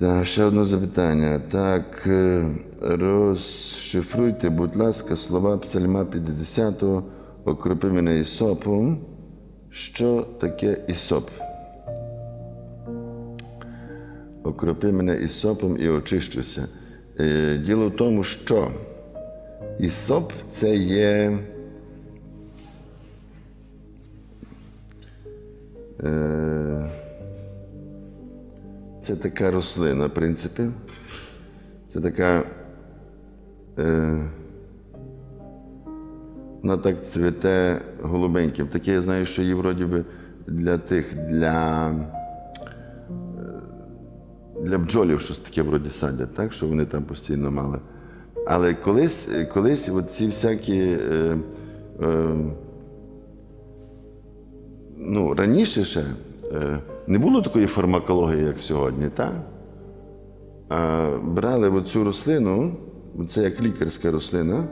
Так, ще одне запитання. Так, е, розшифруйте, будь ласка, слова Псальма 50 окропи мене ісопом. Що таке ісоп? Окропи мене ісопом і очищуся. Е, Діло в тому, що ісоп це є. Це така рослина, в принципі. Це така. Е, вона так цвіте голубеньким. Таке я знаю, що її вроді би для тих, для, е, для бджолів щось таке вроді садять, так? що вони там постійно мали. Але колись, колись ці всякі. Е, е, ну, раніше ще не було такої фармакології, як сьогодні, так? А брали оцю рослину, це як лікарська рослина,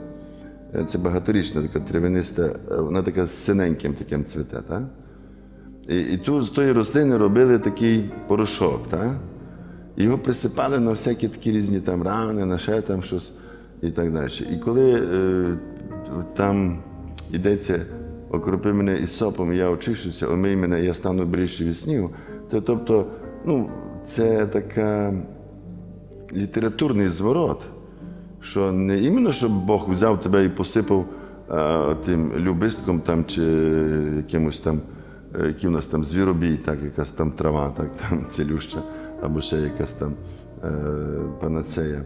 е, це багаторічна така травяниста, е, вона така з синеньким таким цвіте, так? І, і ту, з тої рослини робили такий порошок, так? Його присипали на всякі такі різні там рани, на ще там щось і так далі. І коли е, там йдеться окропи мене із сопом, я очищуся, омий мене, я стану бріший від снігу, то тобто, ну, це така літературний зворот, що не іменно, щоб Бог взяв тебе і посипав а, тим любистком там, чи якимось там, е, який у нас там звіробій, так, якась там трава, так, там цілюща, або ще якась там е, панацея.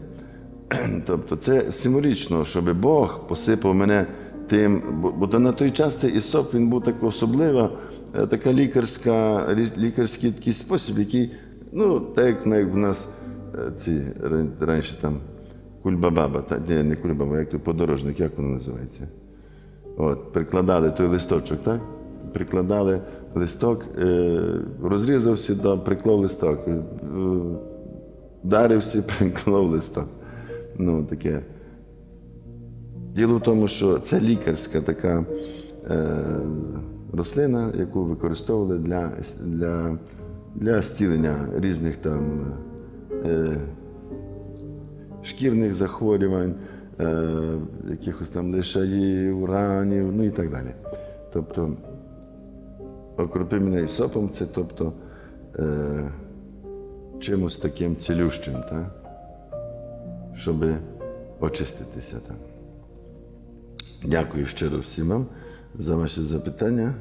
Тобто це символічно, щоб Бог посипав мене тим, бо, бо на той час цей Ісоп він був так особлива, е, така лікарська, лікарський такий спосіб, який, ну, так як в нас е, ці раніше там кульбабаба, та, ні, не кульбаба, як то подорожник, як воно називається? От, прикладали той листочок, так? Прикладали листок, е, розрізався, да, приклав листок, вдарився, приклав листок. Ну, таке. Діло в тому, що це лікарська така е, рослина, яку використовували для, для, для зцілення різних там е, шкірних захворювань, е, якихось там лишаїв, ранів, ну і так далі. Тобто, окропи мене ісопом, це тобто е, чимось таким цілющим, так? щоб очиститися. Так? Дякую щиро всім вам за ваші запитання.